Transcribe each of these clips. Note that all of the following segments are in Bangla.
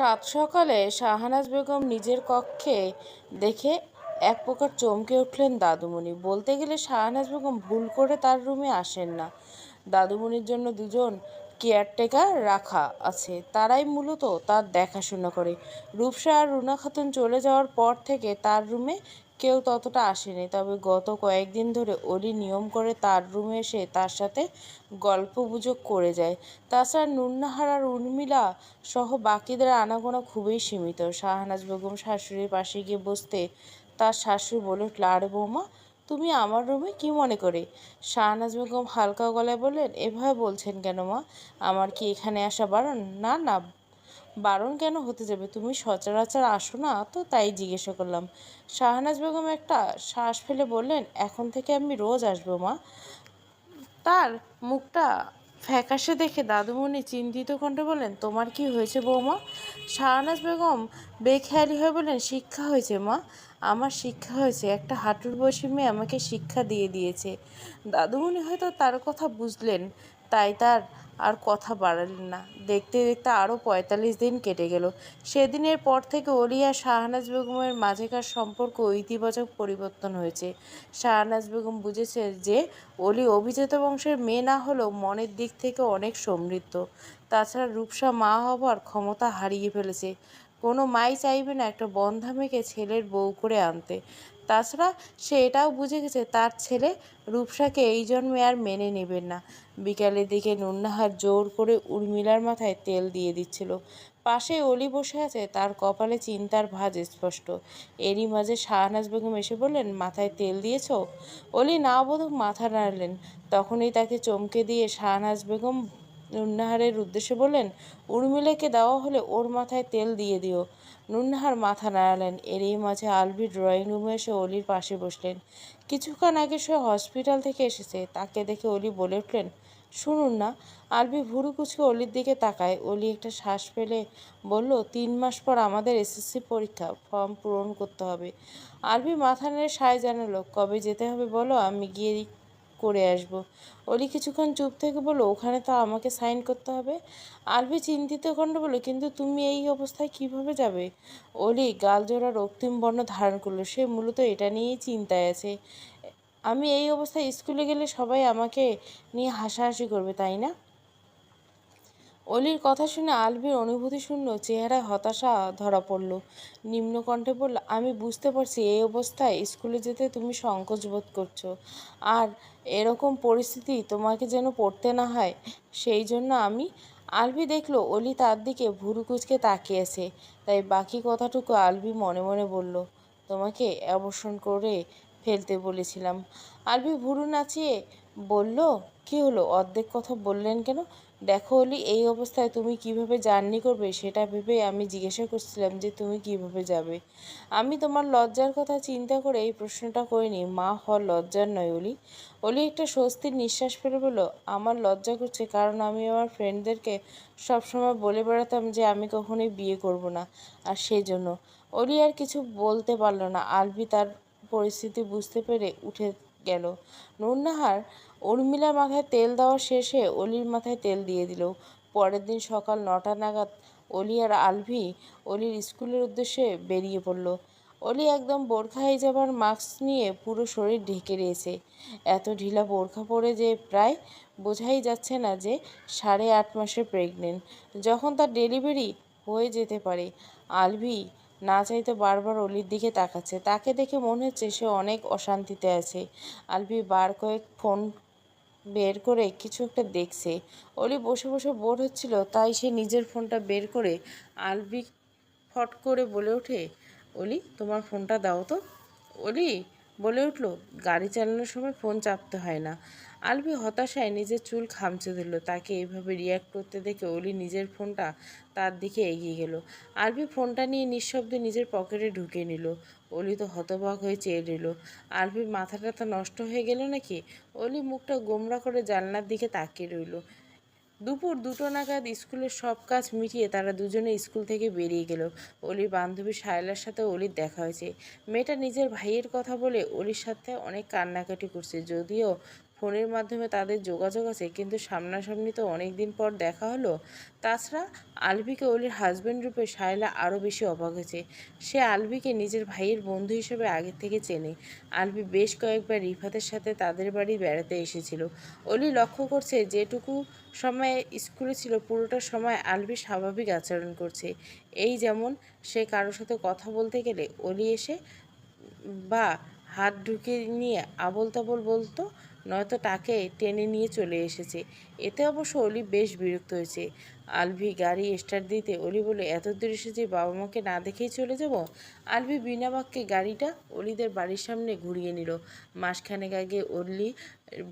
সাত সকালে শাহানাজ বেগম নিজের কক্ষে দেখে এক প্রকার চমকে উঠলেন দাদুমণি। বলতে গেলে শাহানাজ বেগম ভুল করে তার রুমে আসেন না। দাদুমণির জন্য দুজন কেয়ারটেকার রাখা আছে। তারাই মূলত তার দেখাশোনা করে। রূপসা আর রুনা খাতুন চলে যাওয়ার পর থেকে তার রুমে কেউ ততটা আসেনি। তবে গত কয়েকদিন ধরে অলি নিয়ম করে তার রুমে এসে তার সাথে গল্প গুজব করে যায়। তাছাড়া নুন্নাহার আর উর্মিলা সহ বাকিদের আনাগোনা খুবই সীমিত। শাহনাজ বেগম শাশুড়ির পাশে গিয়ে বসতে তার শাশুড়ি বলে উঠল, আরে বৌমা, তুমি আমার রুমে কি মনে করে? শাহনাজ বেগম হালকা গলায় বললেন, এভাবে বলছেন কেন মা? আমার কি এখানে আসা বারণ? না না বারণ কেন হতে যাবে? তুমি সচরাচর আসো না? তো তাই জিজ্ঞাসা করলাম। শাহনাজ বেগম একটা শ্বাস ফেলে বললেন, এখন থেকে আমি রোজ আসব, মা। তার মুখটা ফ্যাকাশে দেখে দাদুমণি চিন্তিত কণ্ঠে বললেন, তোমার কি হয়েছে বৌমা? শাহনাজ বেগম বেখেয়ালি হয়ে বললেন, শিক্ষা হয়েছে, মা। আমার শিক্ষা হয়েছে। একটা হাঁটুর বয়সী মেয়ে আমাকে শিক্ষা দিয়ে দিয়েছে। দাদুমণি হয়তো তার কথা বুঝলেন, তাই তার আর কথা বাড়ালেন না। দেখতে দেখতে আরও পঁয়তাল্লিশ দিন কেটে গেল। সেদিনের পর থেকে অলি আর শাহনাজ বেগমের মাঝেকার সম্পর্ক ইতিবাচক পরিবর্তন হয়েছে। শাহনাজ বেগম বুঝেছে যে, অলি অভিজাত বংশের মেয়ে না হলেও মনের দিক থেকে অনেক সমৃদ্ধ। তাছাড়া রূপসা মা হবার ক্ষমতা হারিয়ে ফেলেছে। কোনো মাই চাইবে না একটা বন্ধা মেয়েকে ছেলের বউ করে আনতে। তাছাড়া সে এটাও বুঝে গেছে, তার ছেলে রূপসাকে এই জন্মে আর মেনে নেবেন না। বিকালের দিকে নুন্নাহার জোর করে উর্মিলার মাথায় তেল দিয়ে দিচ্ছিল। পাশে অলি বসে আছে, তার কপালে চিন্তার ভাঁজ স্পষ্ট। এরই মাঝে শাহনাজ বেগম এসে বললেন, মাথায় তেল দিয়েছ? অলি না বোধক মাথা নাড়লেন। তখনই তাকে চমকে দিয়ে শাহনাজ বেগম নুন্নাহারের উদ্দেশ্যে বললেন, উর্মিলাকে দেওয়া হলে ওর মাথায় তেল দিয়ে দিও। নুন্নাহার মাথা নাড়ালেন। এরই মাঝে আলভি ড্রয়িং রুমে এসে অলির পাশে বসলেন। কিছুক্ষণ আগে সে হসপিটাল থেকে এসেছে। তাকে দেখে অলি বলে উঠলেন, শুনুন না আলবি ভুরু কুচকে অলির দিকে তাকায়। অলি একটা শ্বাস ফেলে বলল, তিন মাস পর আমাদের এসএসসি পরীক্ষা, ফর্ম পূরণ করতে হবে। আলবি মাথা নেড়ে সায় জানালো, কবে যেতে হবে বলো? আমি গিয়ে করে আসব। অলি কিছুক্ষণ চুপ থেকে বলো ওখানে তো আমাকে সাইন করতে হবে। আলবি চিন্তিত খণ্ড বলো কিন্তু তুমি এই অবস্থায় কীভাবে যাবে? অলি গাল জোড়া রক্তিম বর্ণ ধারণ করল, সে মূলত এটা নিয়েই চিন্তায় আছে। আমি এই অবস্থায় স্কুলে গেলে সবাই আমাকে নিয়ে হাসাহাসি করবে, তাই না? অলির কথা শুনে আলভির অনুভূতি শূন্য, চেহারায় হতাশা ধরা পড়ল। নিম্নকণ্ঠে বলল, আমি বুঝতে পারছি এই অবস্থায় স্কুলে যেতে তুমি সংকোচ বোধ করছ। আর এরকম পরিস্থিতি তোমাকে যেন পড়তে না হয়, সেই জন্য আমি আলভি দেখল, অলি তার দিকে ভুরু কুচকে তাকিয়েছে তাই বাকি কথাটুকু আলভি মনে মনে বলল, তোমাকে অবসর করে ফেলতে বলেছিলাম। আলভি ভুরু নাচিয়ে বলল, কি হলো? অর্ধেক কথা বললেন কেন? দেখো অলি, এই অবস্থায় তুমি কীভাবে জার্নি করবে সেটা ভেবে আমি জিজ্ঞাসা করছিলাম যে তুমি কীভাবে যাবে। আমি তোমার লজ্জার কথা চিন্তা করে এই প্রশ্নটা করিনি। মা হওয়ার লজ্জার নয় অলি। অলি একটা স্বস্তির নিঃশ্বাস ফেলে বলল, আমার লজ্জা করছে কারণ আমি আমার ফ্রেন্ডদেরকে সবসময় বলে বেড়াতাম যে আমি কখনোই বিয়ে করব না, আর সেই জন্য অলি আর কিছু বলতে পারল না। আলবি তার পরিস্থিতি বুঝতে পেরে উঠে গেল। নুরনাহার উর্মিলার মাথায় তেল দেওয়া শেষে অলির মাথায় তেল দিয়ে দিল। পরের দিন সকাল নটা নাগাদ অলি আর আলভি অলির স্কুলের উদ্দেশ্যে বেরিয়ে পড়ল। অলি একদম বোরখা হয়ে হিজাবার মাস্ক নিয়ে পুরো শরীর ঢেকে রয়েছে। এত ঢিলা বোরখা পরে যে প্রায় বোঝাই যাচ্ছে না যে সাড়ে আট মাসের প্রেগনেন্ট যখন তার ডেলিভারি হয়ে যেতে পারে। আলভি না চাইতে বারবার অলির দিকে তাকাচ্ছে। তাকে দেখে মনে হচ্ছে সে অনেক অশান্তিতে আছে। আলভি বার কয়েক ফোন বের করে কিছু একটা দেখছে। অলি বসে বসে বোর হচ্ছিল, তাই সে নিজের ফোনটা বের করে আলবি ফট করে বলে ওঠে, অলি, তোমার ফোনটা দাও তো। অলি বলে উঠল, গাড়ি চালানোর সময় ফোন চাপতে হয় না। আলবি হতাশায় নিজের চুল খামচে দিল তাকে এইভাবে রিয়াক্ট করতে দেখে অলি নিজের ফোনটা তার দিকে এগিয়ে গেল। আলবি ফোনটা নিয়ে নিঃশব্দে নিজের পকেটে ঢুকে নিল। অলি তো হতবাক হয়ে চেয়ে রইল। আলবির মাথাটা তো নষ্ট হয়ে গেল নাকি? অলি মুখটা গোমরা করে জানলার দিকে তাকিয়ে রইল। দুপুর দুটো নাগাদ স্কুলের সব কাজ মিটিয়ে তারা দুজনে স্কুল থেকে বেরিয়ে গেল। অলির বান্ধবী সায়লার সাথে অলির দেখা হয়েছে। মেয়েটা নিজের ভাইয়ের কথা বলে অলির সাথে অনেক কান্নাকাটি করছে। যদিও ফোনের মাধ্যমে তাদের যোগাযোগ আছে, কিন্তু সামনাসামনি তো অনেক দিন পর দেখা হলো। তাছাড়া আলভিকে অলির হাজব্যান্ড রূপে সায়লা আরও বেশি অবাক হয়েছে। সে আলভিকে নিজের ভাইয়ের বন্ধু হিসেবে আগের থেকে চেনে। আলভি বেশ কয়েকবার রিফাতের সাথে তাদের বাড়ি বেড়াতে এসেছিল। অলি লক্ষ্য করছে যেটুকু সময় স্কুলে ছিল, পুরোটা সময় আলভি স্বাভাবিক আচরণ করছে। এই যেমন সে কারোর সাথে কথা বলতে গেলে অলি এসে বা হাত ঢুকে নিয়ে আবল তাবল বলতো নয়তো তাকে টেনে নিয়ে চলে এসেছে। এতে অবশ্য অলি বেশ বিরক্ত হয়েছে। আলভি গাড়ি স্টার্ট দিতে অলি বলে এত দূর এসেছে বাবা মাকে না দেখেই চলে যাব? আলভি বিনা বাক্যে গাড়িটা অলিদের বাড়ির সামনে ঘুরিয়ে নিল। মাসখানেক আগে অলি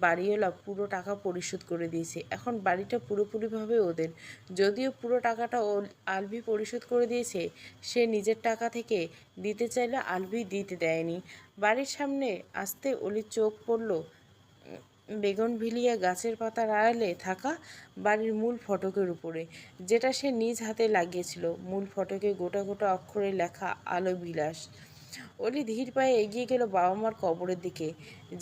বাড়িওয়ালা পুরো টাকা পরিশোধ করে দিয়েছে। এখন বাড়িটা পুরোপুরিভাবে ওদের। যদিও পুরো টাকাটা আলভি পরিশোধ করে দিয়েছে, সে নিজের টাকা থেকে দিতে চাইলে আলভি দিতে দেয়নি। বাড়ির সামনে আসতে অলির চোখ পড়ল বেগনভিলিয়া গাছের পাতার আড়ালে থাকা বাড়ির মূল ফটকের উপরে, যেটা সে নিজ হাতে লাগিয়েছিল। মূল ফটকে গোটা গোটা অক্ষরে লেখা আলো বিলাস অলি ধীর পায়ে এগিয়ে গেল বাবা মার কবরের দিকে।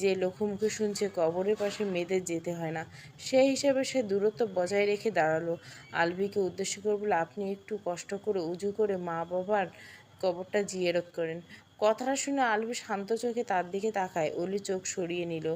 যে লোকমুখে শুনছে কবরের পাশে মেয়েদের যেতে হয় না সেই হিসাবে সে দূরত্ব বজায় রেখে দাঁড়াল। আলভিকে উদ্দেশ্য করে বলে আপনি একটু কষ্ট করে উজু করে মা বাবার কবরটা জিয়ারত করেন। কথাটা শুনে আলবি শান্ত চোখে তার দিকে তাকায়। অলি চোখ সরিয়ে নিল।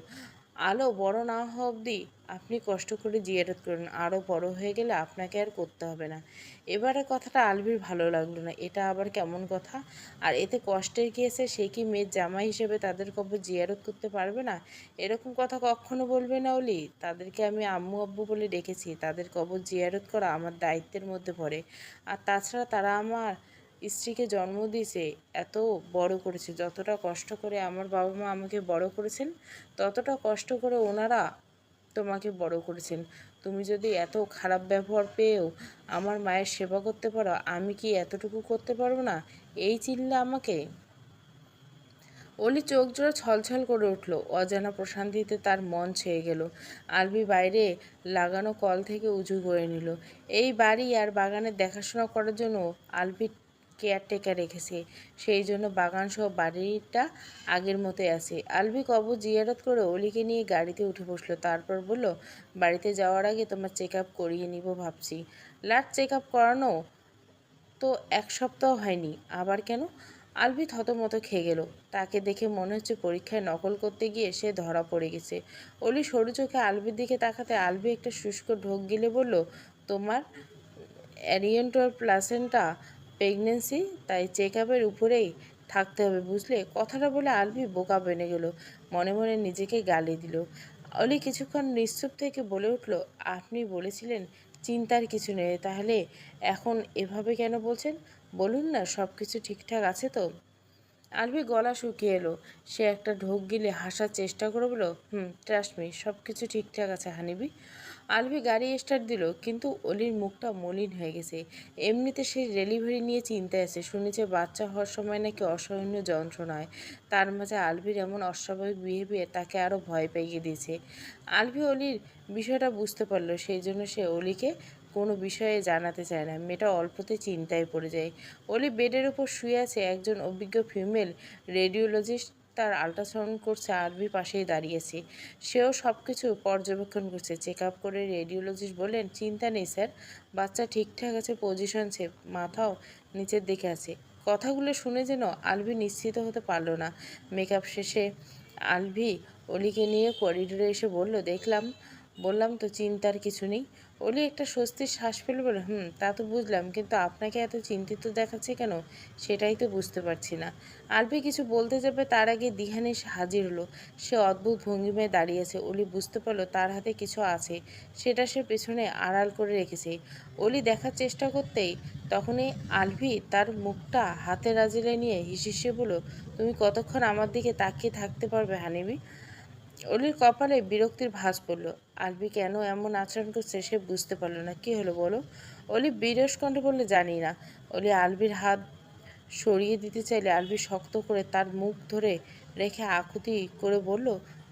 আলো বড় না হওয়া অবধি আপনি কষ্ট করে জিয়ারত করুন। আরও বড় হয়ে গেলে আপনাকে আর করতে হবে না। এবারে কথাটা আলভির ভালো লাগল না। এটা আবার কেমন কথা? আর এতে কষ্টের গিয়েছে সে কি মেয়ের জামাই হিসেবে তাদের কবর জিয়ারত করতে পারবে না? এরকম কথা কখনো বলবে না অলি। তাদেরকে আমি আম্মু আব্বু বলে ডেকেছি। তাদের কবর জিয়ারত করা আমার দায়িত্বের মধ্যে পড়ে। আর তাছাড়া তারা আমার স্ত্রীকে জন্ম দিয়েছে, এত বড় করেছে, যতটা কষ্ট করে আমার বাবা মা আমাকে বড় করেছেন, ততটা কষ্ট করে ওনারা তোমাকে বড় করেছেন। তুমি যদি এত খারাপ ব্যবহার পেয়েও আমার মায়ের সেবা করতে পারো, আমি কি এতটুকু করতে পারব না? এই চিল্লা আমাকে। অলি চোখ জোড়া ছলছল করে উঠল। অজানা প্রশান্তিতে তার মন ছেয়ে গেল। আলবি বাইরে লাগানো কল থেকে উঁচু করে নিল। এই বাড়ি আর বাগানের দেখাশোনা করার জন্য আলবি কেয়ারটেকার রেখেছে। সেই জন্য বাগান সহ বাড়িটা আগের মতোই আছে। আলবি কবর জিয়ারত করে অলিকে নিয়ে গাড়িতে উঠে বসল। তারপর বলল, বাড়িতে যাওয়ার আগে তোমার চেক আপ করিয়ে নিব ভাবছি। লাট চেক আপ করানো তো এক সপ্তাহ হয়নি, আবার কেন? আলবি থতমতো খেয়ে গেল। তাকে দেখে মনে হচ্ছে পরীক্ষায় নকল করতে গিয়ে সে ধরা পড়ে গেছে। অলি সরু চোখে আলবির দিকে তাকাতে আলবি একটা শুষ্ক ঢোক গিলে বলল, তোমার অ্যারিয়েন্টর প্লাসেন্টা প্রেগনেন্সি তাই চেক আপের উপরেই থাকতে হবে, বুঝলে? কথাটা বলে আলবি বোকা বেনে গেল, মনে মনে নিজেকে গালি দিল। অলি কিছুক্ষণ নিশ্চুপ থেকে বলে উঠল, আপনি বলেছিলেন চিন্তার কিছু নেই, তাহলে এখন এভাবে কেন বলছেন? বলুন না সব কিছু ঠিকঠাক আছে তো? আলবি গলা শুকিয়ে এলো, সে একটা ঢোক গিলে হাসার চেষ্টা করে বলো হুম ট্রাস্টমি সব কিছু ঠিকঠাক আছে হানিবি। আলবি গাড়ি স্টার্ট দিল, কিন্তু অলির মুখটা মলিন হয়ে গেছে। এমনিতে সে ডেলিভারি নিয়ে চিন্তায় আছে, শুনেছে বাচ্চা হওয়ার সময় নাকি অসহনীয় যন্ত্রণা হয় তার মাঝে আলভির এমন অস্বাভাবিক বিহেভিয়ার তাকে আরও ভয় পাইয়ে দিয়েছে। আলভি অলির বিষয়টা বুঝতে পারল, সেই জন্য সে অলিকে কোনো বিষয়ে জানাতে চায় না। মেয়েটা অল্পতে চিন্তায় পড়ে যায়। অলি বেডের উপর শুয়ে আছে, একজন অভিজ্ঞ ফিমেল রেডিওলজিস্ট তার আল্ট্রাসাউন্ড করছে, আরবি পাশেই দাঁড়িয়েছে। সেও সব কিছু পর্যবেক্ষণ করছে। চেক আপ করে রেডিওলজিস্ট বললেন, চিন্তা নেই স্যার, বাচ্চা ঠিকঠাক আছে পজিশন সে মাথাও নিচের দিকে আছে। কথাগুলো শুনে যেন আলভি নিশ্চিত হতে পারল না। মেকআপ শেষে আলভি অলিকে নিয়ে করিডোরে এসে বলল, দেখলাম, বললাম তো চিন্তার কিছু নেই। অলি একটা স্বস্তির শ্বাস ফেল বলে, হুম, তা তো বুঝলাম, কিন্তু আপনাকে এত চিন্তিত দেখাচ্ছে কেন? সেটাই তো বুঝতে পারছি না। আলবি কিছু বলতে যাবে তার আগে দিহান হাজির হলো। সে অদ্ভুত ভঙ্গিমায় দাঁড়িয়েছে অলি বুঝতে পারল তার হাতে কিছু আছে। সেটা সে পেছনে আড়াল করে রেখেছে। অলি দেখার চেষ্টা করতেই তখনই আলভি তার মুখটা হাতে রাজিলে নিয়ে হিসিসে বলো তুমি কতক্ষণ আমার দিকে তাকিয়ে থাকতে পারবে হানিবি অলির কপালে বিরক্তির ভাঁজ পড়ল। আলবি কেন এমন আচরণ করছে সে বুঝতে পারল না। কি হলো বলো? অলি বিরস কণ্ঠে বললে, জানি না। অলি আলবির হাত সরিয়ে দিতে চাইলে আলবি শক্ত করে তার মুখ ধরে রেখে আকুতি করে বলল,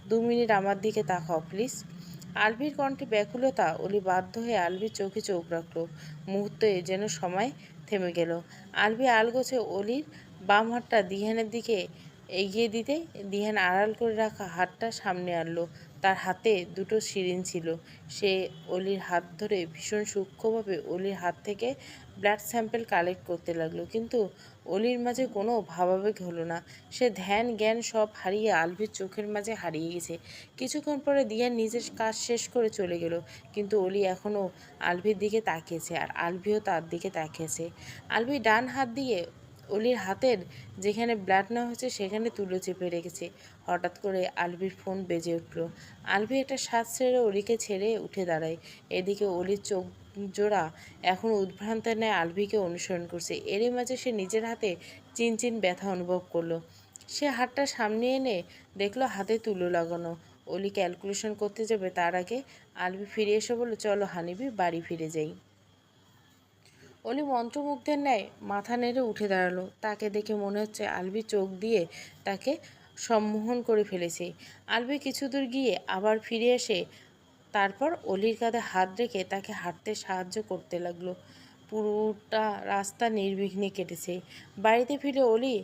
দু মিনিট আমার দিকে তাকাও, প্লিজ। আলবির কণ্ঠে ব্যাকুলতা, অলি বাধ্য হয়ে আলবির চোখে চোখ রাখল। মুহূর্তে যেন সময় থেমে গেল। আলবি আলগোছে অলির বাম হাতটা দিহানের দিকে এগিয়ে দিতে, দিহান আড়াল করে রাখা হাতটা সামনে আনলো। তার হাতে দুটো সিরিঞ্জ ছিল। সে অলির হাত ধরে ভীষণ সূক্ষ্মভাবে অলির হাত থেকে ব্লাড স্যাম্পেল কালেক্ট করতে লাগল। কিন্তু অলির মাঝে কোনো ভাবাবেগ হলো না। সে ধ্যান, জ্ঞান সব হারিয়ে আলভির চোখের মাঝে হারিয়ে গেছে। কিছুক্ষণ পরে দিয়ান নিজের কাজ শেষ করে চলে গেল। কিন্তু অলি এখনও আলভির দিকে তাকিয়েছে আর আলভিও তার দিকে তাকিয়েছে। আলভি ডান হাত দিয়ে অলির হাতের যেখানে ব্লাড নেওয়া হয়েছে, সেখানে তুলো চেপে রেখেছে। হঠাৎ করে আলভির ফোন বেজে উঠল। আলভি একটা শ্বাস ছেড়ে অলিকে ছেড়ে উঠে দাঁড়ায়। এদিকে অলির চোখ জোড়া এখন উদ্ভ্রান্তের ন্যায় আলভিকে অনুসরণ করছে। এরই মাঝে সে নিজের হাতে চিনচিন ব্যথা অনুভব করল। সে হাতটা সামনে এনে দেখল হাতে তুলো লাগানো। অলি ক্যালকুলেশন করতে যাবে তার আগে। আলভি ফিরে এসে বলল, চলো হানিবি, বাড়ি ফিরে যাই। অলি মন্ত্রমুগ্ধের ন্যায় মাথা নেড়ে উঠে দাঁড়াল। তাকে দেখে মনে হচ্ছে আলবি চোখ দিয়ে তাকে সম্মোহন করে ফেলেছে। আলবি কিছু দূর গিয়ে আবার ফিরে এসে তারপর অলির কাঁধে হাত রেখে তাকে হাঁটতে সাহায্য করতে লাগল। পুরোটা রাস্তা নির্বিঘ্নে কেটেছে। বাড়িতে ফিরে অলি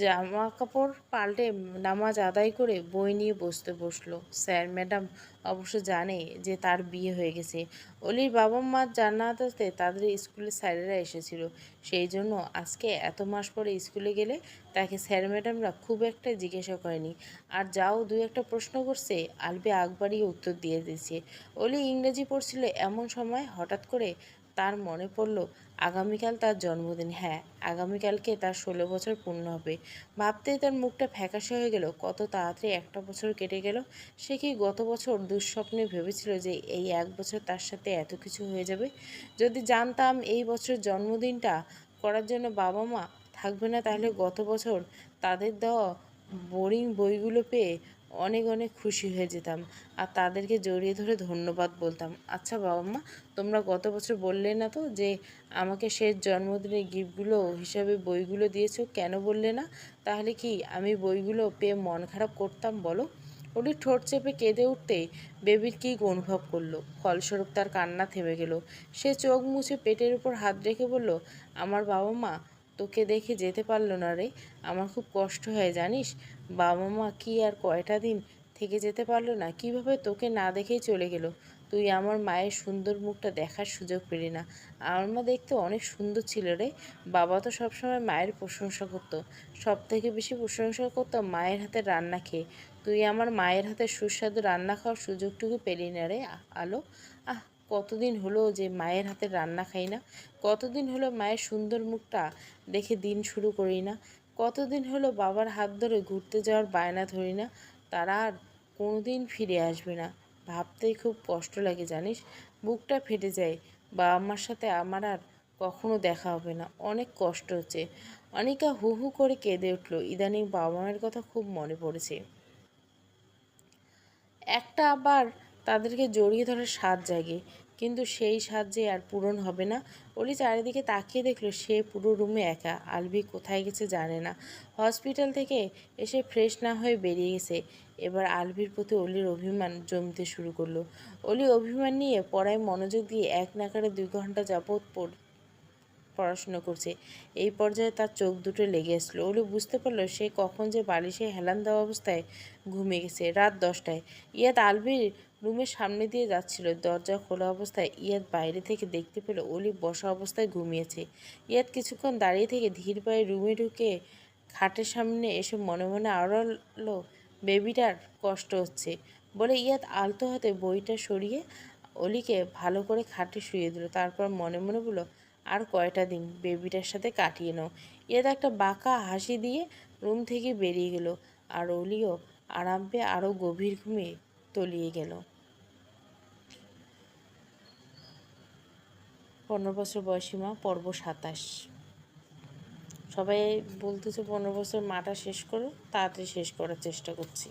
জামা কাপড় পাল্টে নামাজ আদায় করে বই নিয়ে বসতে বসল। স্যার, ম্যাডাম অবশ্য জানে যে তার বিয়ে হয়ে গেছে। অলির বাবা মা জানাতে তাদের স্কুলের স্যারেরা এসেছিল। সেই জন্য আজকে এত মাস পরে স্কুলে গেলে তাকে স্যার, ম্যাডামরা খুব একটা জিজ্ঞাসা করেনি। আর যাও দু একটা প্রশ্ন করছে, আলবে আকবারই উত্তর দিয়ে দিয়েছে। অলি ইংরেজি পড়ছিল এমন সময় হঠাৎ করে তার মনে পড়ল, আগামীকাল তার জন্মদিন। হ্যাঁ আগামীকালকে তার ষোলো বছর পূর্ণ হবে। ভাবতেই তার মুখটা ফ্যাকাশে হয়ে গেল। কত তাড়াতাড়ি একটা বছর কেটে গেল। সে কি গত বছর দুঃস্বপ্নে ভেবেছিল যে এই এক বছর তার সাথে এত কিছু হয়ে যাবে? যদি জানতাম এই বছর জন্মদিনটা করার জন্য বাবা মা থাকবে না, তাহলে গত বছর তাদের দেওয়া বোরিং বইগুলো পেয়ে অনেক অনেক খুশি হয়ে যেতাম। আর তাদেরকে জড়িয়ে ধরে ধন্যবাদ বলতাম। আচ্ছা বাবা মা তোমরা গত বছর বললে না তো যে আমাকে শেষ জন্মদিনের গিফটগুলো হিসাবে বইগুলো দিয়েছ, কেন বললে না? তাহলে কি আমি বইগুলো পেয়ে মন খারাপ করতাম বলো? ওটি ঠোঁট চেপে কেঁদে উঠতে বেবির কী অনুভব করল? ফলস্বরূপ তার কান্না থেমে গেল। সে চোখ মুছে পেটের উপর হাত রেখে বলল, আমার বাবা মা তোকে দেখে যেতে পারল না রে। আমার খুব কষ্ট হয়, জানিস? বাবা মা কি আর কয়টা দিন থেকে যেতে পারল না? কীভাবে তোকে না দেখেই চলে গেল? তুই আমার মায়ের সুন্দর মুখটা দেখার সুযোগ পেলি না। আমার মা দেখতে অনেক সুন্দর ছিল রে। বাবা তো সবসময় মায়ের প্রশংসা করতো। সব থেকে বেশি প্রশংসা করতো মায়ের হাতে রান্না খেয়ে। তুই আমার মায়ের হাতে সুস্বাদু রান্না খাওয়ার সুযোগটুকু পেলি না রে আলো। আহ কতদিন হলো যে মায়ের হাতে রান্না খাই না? কতদিন হলো মায়ের সুন্দর মুখটা দেখে দিন শুরু করি না? কতদিন হলো বাবার হাত ধরে ঘুরতে যাওয়ার বায়না ধরি না? তারা আর কোনোদিন ফিরে আসবে না। ভাবতেই খুব কষ্ট লাগে, জানিস? বুকটা ফেটে যায়। বাবা মার সাথে আমার আর কখনো দেখা হবে না। অনেক কষ্ট হচ্ছে। অনেকা হু হু করে কেঁদে উঠল। ইদানিং বাবা মায়ের কথা খুব মনে পড়েছে। একটা আবার তাদেরকে জড়িয়ে ধরার স্বাদ জাগে। কিন্তু সেই স্বাদ যে আর পূরণ হবে না। অলি চারিদিকে তাকিয়ে দেখল সে পুরো রুমে একা। আলবি কোথায় গেছে জানে না। হসপিটাল থেকে এসে ফ্রেশ না হয়ে বেরিয়ে গেছে। এবার আলভির প্রতি অলির অভিমান জমতে শুরু করল। অলি অভিমান নিয়ে পড়ায় মনোযোগ দিয়ে এক নাকারে দুই ঘণ্টা যাবৎ পড়, পড়াশুনো করছে। এই পর্যায়ে তার চোখ দুটো লেগে আসলো। ওলি বুঝতে পারল সে কখন যে বালিশে হেলান দেওয়া অবস্থায় ঘুমিয়ে গেছে। রাত দশটায়। ইয়াত আলবির রুমের সামনে দিয়ে যাচ্ছিল। দরজা খোলা অবস্থায় ইয়াদ বাইরে থেকে দেখতে পেল অলি বসা অবস্থায় ঘুমিয়েছে। ইয়াদ কিছুক্ষণ দাঁড়িয়ে থেকে ধীর পায়ে রুমে ঢুকে খাটের সামনে এসে মনে মনে আড়ালো বেবিটার কষ্ট হচ্ছে। বলে ইয়াদ আলতো হাতে বইটা সরিয়ে অলিকে ভালো করে খাটে শুয়ে দিল। তারপর মনে মনে বলল, আর কয়টা দিন বেবিটার সাথে কাটিয়ে নাও। ইয়াদ একটা বাঁকা হাসি দিয়ে রুম থেকে বেরিয়ে গেল আর অলিও আরাম পেয়ে আরও গভীর ঘুমে তলিয়ে গেল। পনেরো বছর বয়সী মা, পর্ব সাতাশ। সবাই বলতেছে পনেরো বছর মাটা শেষ করো, তাড়াতাড়ি শেষ করার চেষ্টা করছি।